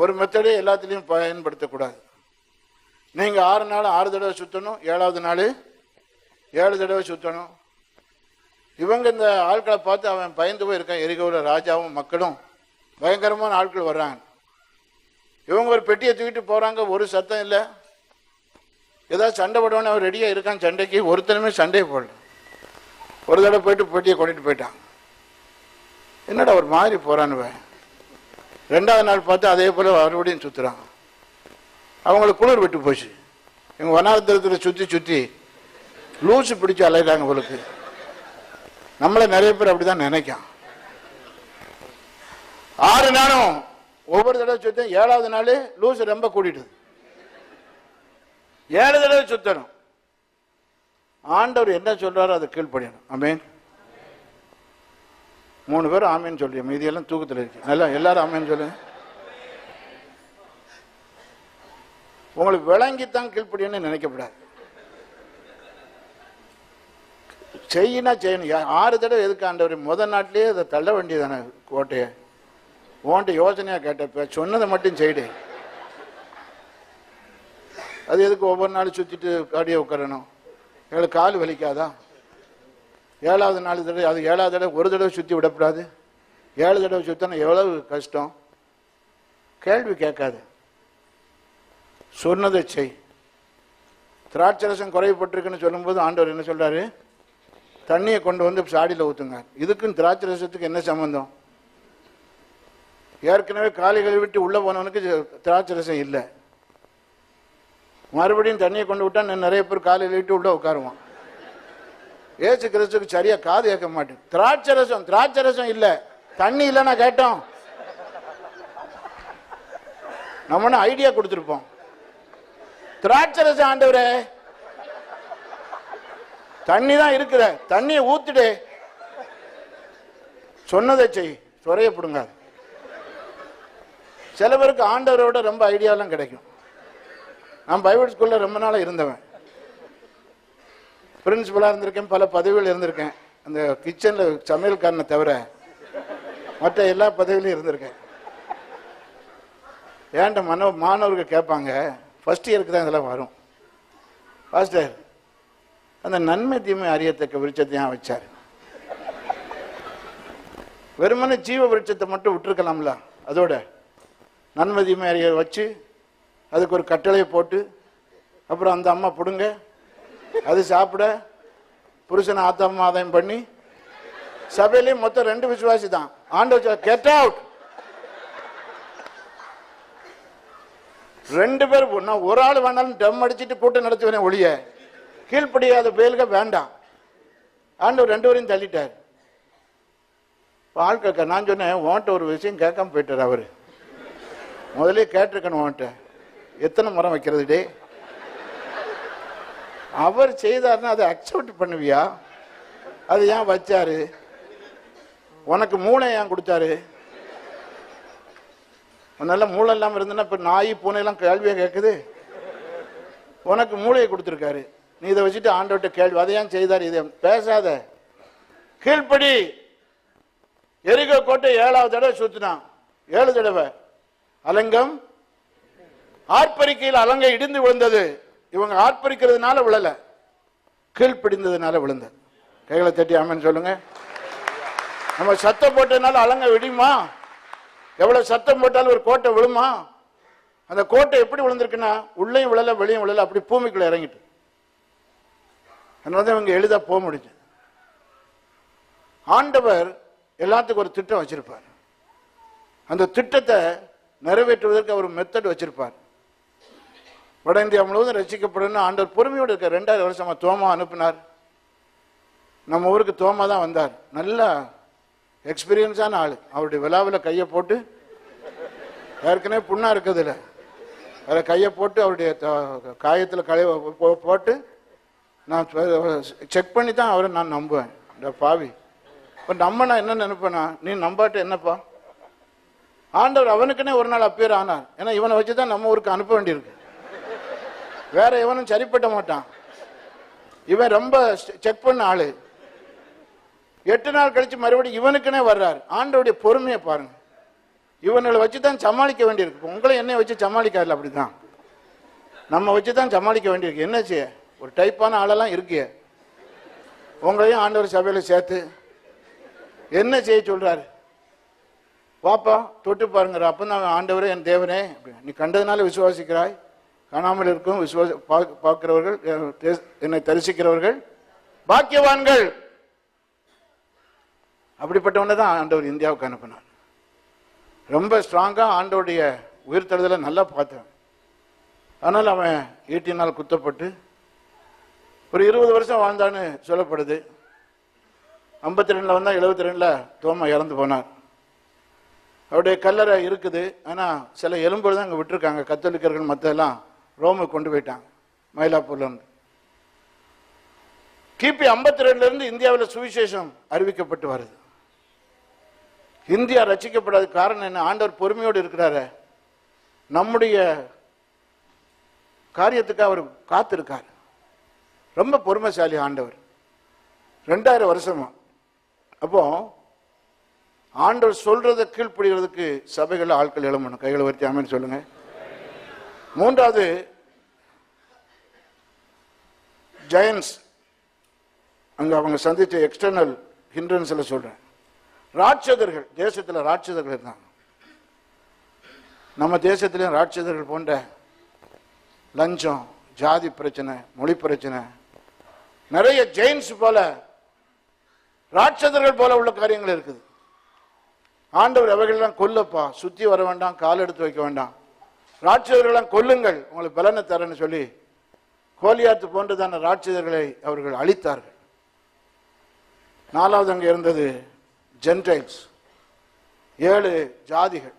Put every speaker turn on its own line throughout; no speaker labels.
ஒரு மெத்தடே எல்லாத்துலேயும் பயன்படுத்தக்கூடாது. நீங்கள் ஆறு நாள் ஆறு தடவை சுற்றணும் ஏழாவது நாள் ஏழு தடவை சுற்றணும் இவங்க இந்த ஆட்களை பார்த்து அவன் பயந்து போய் இருக்கான் எரிகோவில் ராஜாவும் மக்களும். பயங்கரமான ஆட்கள் வர்றாங்க. இவங்க ஒரு பெட்டியை தூக்கிட்டு போகிறாங்க ஒரு சத்தம் இல்லை. ஏதாவது சண்டை போடுவானே அவன் ரெடியாக இருக்கான் சண்டைக்கு ஒருத்தனுமே சண்டையை போடல. ஒரு தடவை போயிட்டு பெட்டியை கொண்டுட்டு போயிட்டான். என்னடா ஒரு மாதிரி போகிறான்னு ரெண்டாவது நாள் பார்த்து அதே போல் மறுபடியும் சுற்றுறான் அவங்களுக்கு குளிர் விட்டு போச்சு. இவங்க வனாந்திரத்தில் சுற்றி சுற்றி லூசு பிடிச்சி அலையிறாங்க உங்களுக்கு நம்மளை நிறைய பேர் அப்படிதான் நினைக்கும் ஆறு நாளும் ஒவ்வொரு தடவை சுத்தம் ஏழாவது நாள் லூஸ் ரொம்ப கூட்டிடுது. ஏழு தடவை சுத்தணும். ஆண்டவர் என்ன சொல்றாரோ அதை கீழ்படியணும் அமேன் மூணு பேரும் ஆமின்னு சொல்லியும் மீதியெல்லாம் தூக்கத்தில் இருக்கு. நல்லா எல்லாரும் ஆமின்னு சொல்லுங்க. உங்களுக்கு விளங்கித்தான் கீழ்ப்படியணும்னு நினைக்கப்படாது. செய்யினா செய்யணும். ஆறு தடவை எதுக்கு ஆண்டவர் முத நாட்டிலேயே அதை தள்ள வேண்டியதானே கோட்டையை? உன்கிட்ட யோசனையாக கேட்டப்ப சொன்னதை மட்டும் செய்டு. அது எதுக்கு ஒவ்வொரு நாளும் சுற்றிட்டு காடியை உட்காரணும்? எங்களுக்கு கால் வலிக்காதா? ஏழாவது நாலு தடவை அது ஏழாவது தடவை ஒரு தடவை சுற்றி விடக்கூடாது ஏழு தடவை சுற்றினா எவ்வளவு கஷ்டம்? கேள்வி கேட்காது. சொன்னதை செய். திராட்சரசம் குறைப்பட்டிருக்குன்னு சொல்லும்போது ஆண்டவர் என்ன சொல்கிறாரு தண்ணியை கொண்டு வந்து சாடியில் ஊற்றுங்க இதுக்குன்னு திராட்சை திராட்சரசத்துக்கு என்ன சம்மந்தம் ஏற்கனவே காலைகள் விட்டு உள்ளே போனவனுக்கு திராட்சரசம் இல்லை. மறுபடியும் தண்ணியை கொண்டு விட்டால் நிறைய பேர் காலையில் விட்டு உள்ளே உட்காருவான். ஏசு கிறிஸ்துக்கு சரியா காது கேட்க மாட்டேன். திராட்சரசம் திராட்சரசம் இல்ல. தண்ணி இல்லைன்னா கேட்டோம். நம்ம ஐடியா கொடுத்துருப்போம்? திராட்சரசம் ஆண்டவரே. தண்ணி தான் இருக்கிற. தண்ணியை ஊத்துடு. சொன்னதை செய். சொறைய பிடுங்காது சில பேருக்கு ஆண்டவரோட ரொம்ப ஐடியாலாம் கிடைக்கும். நான் பைபிள் ஸ்கூல்ல ரொம்ப நாளா இருந்தவன். பிரின்சிபலாக இருந்திருக்கேன் பல பதவிகள் இருந்திருக்கேன். அந்த கிச்சனில் சமையல்காரனை தவிர மற்ற எல்லா பதவியிலும் இருந்திருக்கேன். ஏன்ட்ட மன மாணவர்கள் கேட்பாங்க ஃபஸ்ட் இயருக்கு தான் இதெல்லாம் வரும். பாஸ்டர் அந்த நன்மை தீமை அறியத்தக்க விருட்சத்தை ஏன் வச்சார்? வெறுமனே ஜீவ விருட்சத்தை மட்டும் விட்டுருக்கலாம்ல அதோட நன்மை தீமை அறிய வச்சு அதுக்கு ஒரு கட்டளையை போட்டு அப்புறம் அந்த அம்மா பிடுங்க அது சாப்பிட புருஷனை ஆத்தம் ஆதாயம் பண்ணி சபையிலையும் மொத்தம் ரெண்டு விசுவாசி தான். ஆண்டு கெட் அவுட் ரெண்டு பேர் நான் ஒரு ஆள் வேணாலும் டம் அடிச்சுட்டு கூட்டம் நடத்துவேன் ஒழிய கீழ்ப்படியாத பயலுக வேண்டாம். ஆண்டவர் ரெண்டு பேரையும் தள்ளிட்டார். ஆள் கேட்க நான் சொன்னேன் ஓன்ட்ட ஒரு விஷயம் கேட்காம போயிட்டார் அவர். முதல்ல கேட்டிருக்கணும் ஓன்ட்ட எத்தனை மரம் வைக்கிறது டே அவர் செய்தார்னா அதை அக்செப்ட் பண்ணுவியா? அது ஏன் வச்சாரு? உனக்கு மூளை ஏன் கொடுத்தாரு? நல்ல மூளை இல்லாமல் இருந்ததுன்னா இப்போ நாய் பூனையெல்லாம் கேள்வியாக கேட்குது உனக்கு மூளையை கொடுத்துருக்காரு. நீ இதை வச்சுட்டு ஆண்டவர்கிட்ட கேள்வி அதை ஏன் செய்தார் இதை? பேசாத. கீழ்ப்படி. எரிகோ கோட்டை ஏழாவது தடவை சுத்தினான். ஏழு தடவை. அலங்கம். ஆர்ப்பரிக்கையில் அலங்கை இடிந்து விழுந்தது. இவங்க ஆர்ப்பரிக்கிறதுனால விழல. கீழ்ப்பிடிந்ததுனால விழுந்தது கைகளை தட்டி ஆமென்னு சொல்லுங்க. நம்ம சத்தம் போட்டதுனால அலங்க விடியுமா? எவ்வளவு சத்தம் போட்டாலும் ஒரு கோட்டை விழுமா? அந்த கோட்டை எப்படி விழுந்திருக்குன்னா உள்ளேயும் விழல வெளியும் விழல அப்படி பூமிக்குள்ள இறங்கிட்டு. அதனால தான் இவங்க எளிதா போக முடிஞ்சது ஆண்டவர் எல்லாத்துக்கும் ஒரு திட்டம் வச்சிருப்பார். அந்த திட்டத்தை நிறைவேற்றுவதற்கு அவர் மெத்தட் வச்சிருப்பார். வட இந்தியா முழுவதும் ரசிக்கப்படணும் ஆண்டவர் பொறுமையோடு இருக்க ரெண்டாயிரம் வருஷமா தோமா அனுப்பினார். நம்ம ஊருக்கு தோமா தான் வந்தார். நல்லா எக்ஸ்பீரியன்ஸான ஆள். அவருடைய விழாவில் கையை போட்டு ஏற்கனவே புண்ணா இருக்குதுல்ல அதில் கையை போட்டு அவருடைய காயத்தில் களை போட்டு நான் செக் பண்ணி தான் அவரை நான் நம்புவேன். இந்த பாவி. இப்போ நம்ம நான் என்ன நினைப்பேனா? நீ நம்பாட்ட என்னப்பா? ஆண்டவர் அவனுக்குன்னே ஒரு நாள் அப்பேர் ஆனார். ஏன்னா இவனை வச்சு தான் நம்ம ஊருக்கு அனுப்ப வேண்டியிருக்கு. வேற எவனும் சரிப்பட்ட மாட்டான். இவன் ரொம்ப செக் பண்ண ஆளு. எட்டு நாள் கழிச்சு மறுபடியும் இவனுக்குனே வர்றார். ஆண்டவருடைய பொறுமையை பாருங்க. இவங்களை வச்சு தான் சமாளிக்க வேண்டியிருக்கு. உங்களை என்னை வச்சு சமாளிக்காதுல அப்படிதான் நம்ம வச்சு தான் சமாளிக்க வேண்டியிருக்கு. என்ன செய்ய? ஒரு டைப்பான ஆளெல்லாம் இருக்கே. உங்களையும் ஆண்டவர் சபையில சேர்த்து. என்ன செய்ய சொல்றாரு? வாப்பா தொட்டு பாருங்கிற அப்போ தான் ஆண்டவரே என் தேவனே. நீ கண்டதுனால விசுவாசிக்கிறாய். காணாமல் இருக்கும் விசுவாச பா- பார்க்கிறவர்கள் என்னை தரிசிக்கிறவர்கள் பாக்கியவான்கள்! அப்படிப்பட்டவனை தான் ஆண்டவர் இந்தியாவுக்கு அனுப்பினார். ரொம்ப ஸ்ட்ராங்காக ஆண்டவருடைய உயிர்த்தெழுதலை நல்லா பார்த்தேன். ஆனால் அவன் ஈட்டினால் குத்தப்பட்டு ஒரு இருபது வருஷம் வாழ்ந்தான்னு சொல்லப்படுது. ஐம்பத்தி ரெண்டில் வந்தால் எழுபத்தி ரெண்டில் தோமா இறந்து போனார். அவருடைய கல்லறை இருக்குது ஆனால் சில எலும்புகள் தான் அங்கே விட்டுருக்காங்க கத்தோலிக்கர்கள் மற்றெல்லாம் ரோமுக்கு கொண்டு போயிட்டாங்க மயிலாப்பூர்லேருந்து கிபி ஐம்பத்தி ரெண்டுலேருந்து இந்தியாவில் சுவிசேஷம் அறிவிக்கப்பட்டு வருது. இந்தியா ரசிக்கப்படாத காரணம் என்ன? ஆண்டவர் பொறுமையோடு இருக்கிறாரு. நம்முடைய காரியத்துக்கு அவர் காத்திருக்கார். ரொம்ப பொறுமைசாலி ஆண்டவர். ரெண்டாயிரம் வருஷமா. அப்போ ஆண்டவர் சொல்றதை கீழ்ப்படிகிறதுக்கு சபைகள் ஆட்கள் எழுமணும் கைகளை வருத்தி ஆமென்னு சொல்லுங்கள் மூன்றாவது ஜெயன்ஸ் அங்கே அவங்க சந்தித்த எக்ஸ்டர்னல் ஹிண்ட்ரன்ஸில் சொல்கிறேன் ராட்சதர்கள் தேசத்தில் ராட்சதர்கள் இருந்தாங்க. நம்ம தேசத்திலையும் ராட்சதர்கள் போன்ற லஞ்சம் ஜாதி பிரச்சனை மொழி பிரச்சனை. நிறைய ஜெயின்ஸ் போல ராட்சதர்கள் போல உள்ள காரியங்கள் இருக்குது. ஆண்டவர் அவைகள்லாம் கொல்லப்பா சுற்றி வர வேண்டாம் கால் எடுத்து வைக்க வேண்டாம். ராட்சதர்களெல்லாம் கொல்லுங்கள் உங்களுக்கு பலனை தரேன்னு சொல்லி கோலியாத்து போன்றதான ராட்சதர்களை அவர்கள் அழித்தார்கள். நாலாவது அங்கே இருந்தது ஜென்டைல்ஸ். ஏழு ஜாதிகள்.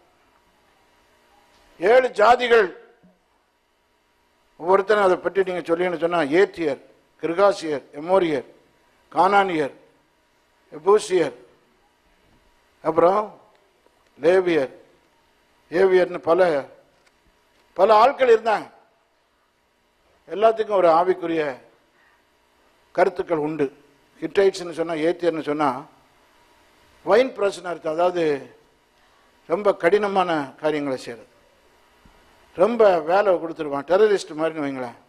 ஏழு ஜாதிகள். ஒவ்வொருத்தரும் அதை பற்றி நீங்கள் சொல்லின்னு சொன்னால் ஏத்தியர் கிர்காசியர் எமோரியர் கானானியர் எபூசியர் அப்புறம் லேவியர். ஏவியர்னு பல பல ஆட்கள் இருந்தாங்க. எல்லாத்துக்கும் ஒரு ஆவிக்குரிய கருத்துக்கள் உண்டு. ஹிட்டைட்ஸ்னு சொன்னால் ஏத்தியர்னு சொன்னால் வைன் பிரச்சனை இருக்குது அதாவது ரொம்ப கடினமான காரியங்களை செய்கிறது ரொம்ப வேலை கொடுத்துருவான். டெரரிஸ்ட் மாதிரின்னு வைங்களேன்.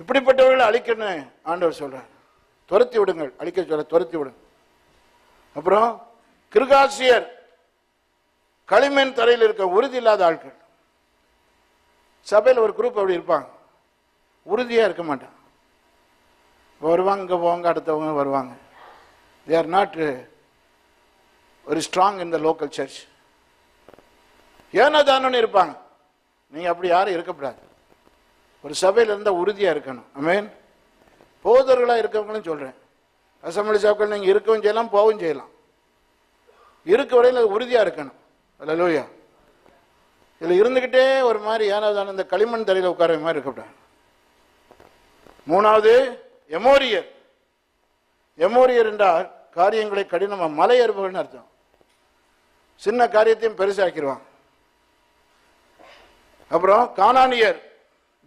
இப்படிப்பட்டவர்களை அழிக்கணும்னு ஆண்டவர் சொல்கிறார் துரத்தி விடுங்கள். அழிக்க சொல்ல துரத்தி விடுங்க அப்புறம் கிருகாசியர் களிமண் தரையில் இருக்க உறுதி இல்லாத ஆட்கள். சபையில் ஒரு குரூப் அப்படி இருப்பாங்க. உறுதியாக இருக்க மாட்டான் வருவாங்க இங்கே போவாங்க அடுத்தவங்க வருவாங்க. தே ஆர் நாட் ஒரு ஸ்ட்ராங் இந்த லோக்கல் சர்ச் ஏனோ தானோன்னு இருப்பாங்க. நீங்கள் அப்படி யாரும் இருக்கக்கூடாது. ஒரு சபையில் இருந்தால் உறுதியாக இருக்கணும். அமேன் போதர்களாக இருக்கவங்களும் சொல்கிறேன் அசம்பிளி சாக்கள் நீங்கள் இருக்கவும் செய்யலாம் போகவும் செய்யலாம். இருக்க வரையில் அது இருக்கணும். அல்ல லோயா இதில் இருந்துகிட்டே ஒரு மாதிரி ஏனாவது இந்த களிமண் தரையில் உட்கார மாதிரி இருக்கக்கூடாது மூணாவது எமோரியர். எமோரியர் என்றால் காரியங்களை கடினமாக மலை ஏறுபவர்கள்னு அர்த்தம். சின்ன காரியத்தையும் பெருசாக்கிடுவான் அப்புறம் கானானியர்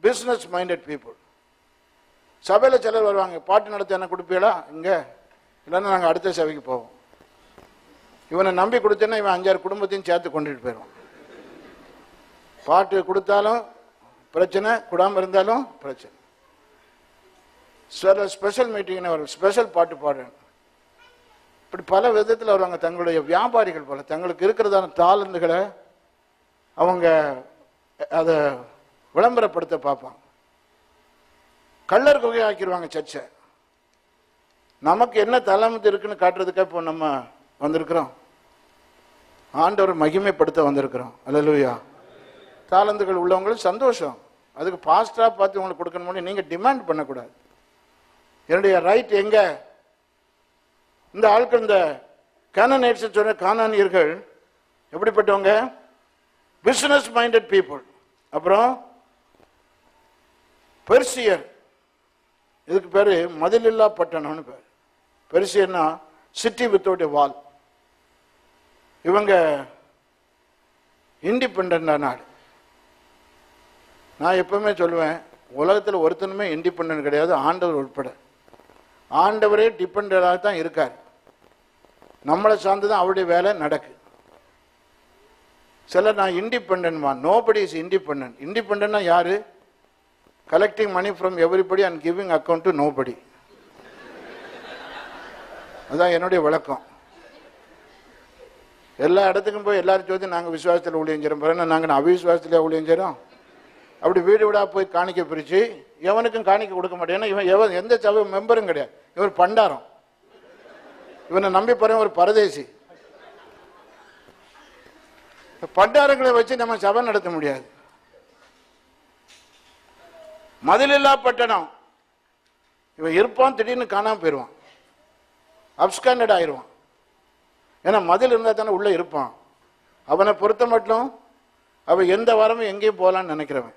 பிஸ்னஸ் மைண்டட் பீப்புள் சபையில் சிலர் வருவாங்க பாட்டு நடத்த என்ன கொடுப்பீங்களா? இங்கே. இல்லைன்னா நாங்கள் அடுத்த சபைக்கு போவோம். இவனை நம்பி கொடுத்தேன்னா இவன் அஞ்சாறு குடும்பத்தையும் சேர்த்து கொண்டுட்டு போயிடுவான். பாட்டு கொடுத்தாலும் பிரச்சனை கூடாமல் இருந்தாலும் பிரச்சனை. சில ஸ்பெஷல் மீட்டிங்னு வரும் ஸ்பெஷல் பாட்டு பாடுறேன் இப்படி பல விதத்தில் வருவாங்க தங்களுடைய வியாபாரிகள் போல தங்களுக்கு இருக்கிறதான தாளந்துகளை அவங்க அதை விளம்பரப்படுத்த பார்ப்பாங்க. கள்ளர் குகை ஆக்கிடுவாங்க சர்ச்சை. நமக்கு என்ன தலைமுத்து இருக்குன்னு காட்டுறதுக்காக இப்போ நம்ம வந்திருக்கிறோம். ஆண்டவர் மகிமைப்படுத்த வந்திருக்கிறோம். அல்லலுயா. தாளந்துகள் உள்ளவங்களும் சந்தோஷம். அதுக்கு ஃபாஸ்ட்டாக பார்த்து உங்களுக்கு கொடுக்கணும்னு நீங்கள் டிமாண்ட் பண்ணக்கூடாது. என்னுடைய ரைட் எங்கே? இந்த ஆட்கள் இந்த கேனனைட்ஸ் சொன்ன கானானியர்கள் எப்படிப்பட்டவங்க? பிஸ்னஸ் மைண்டட் பீப்புள் அப்புறம் பெர்சியர். இதுக்கு பேர் மதிலில்லா பட்டணம்னு பேர். பெர்சியர்னா சிட்டி வித்தவுட் வால் இவங்க இண்டிபெண்டா நாடு நான் எப்பவுமே சொல்லுவேன் உலகத்தில் ஒருத்தனுமே இண்டிபெண்டன்ட் கிடையாது ஆண்டவர் உட்பட. ஆண்டவரே டிபெண்டாக தான் இருக்கார். நம்மளை சார்ந்து தான் அவருடைய வேலை நடக்கு. சிலர் நான் இண்டிபெண்டன்மா நோபடி இஸ் இண்டிபெண்டன்ட் இண்டிபெண்ட்னா யாரு? Collecting money from everybody and giving account to nobody அதுதான் என்னுடைய விளக்கம் எல்லா இடத்துக்கும் போய் எல்லாரும் சொல்லி நாங்கள் விசுவாசத்தில் ஊழியம் செய்கிறோம் பிறகு நாங்கள் அவிசுவாசத்தில் ஊழியம் செய்கிறோம் அப்படி வீடு வீடாக போய் காணிக்க பிரித்து எவனுக்கும் காணிக்க கொடுக்க மாட்டேன். ஏன்னா இவன் எவன் எந்த சபை மெம்பரும் கிடையாது. இவர் பண்டாரம். இவனை நம்பி போகிறேன் ஒரு பரதேசி. பண்டாரங்களை வச்சு நம்ம சபை நடத்த முடியாது. மதிலில்லா பட்டணம். இவன் இருப்பான் திடீர்னு காணாமல் போயிடுவான் அப்ஸ்காண்டட் ஆயிடுவான் ஏன்னா மதில் இருந்தால் தானே உள்ளே இருப்பான். அவனை பொறுத்த மட்டும் அவன் எந்த வாரமும் எங்கேயும் போகலான்னு நினைக்கிறவன்.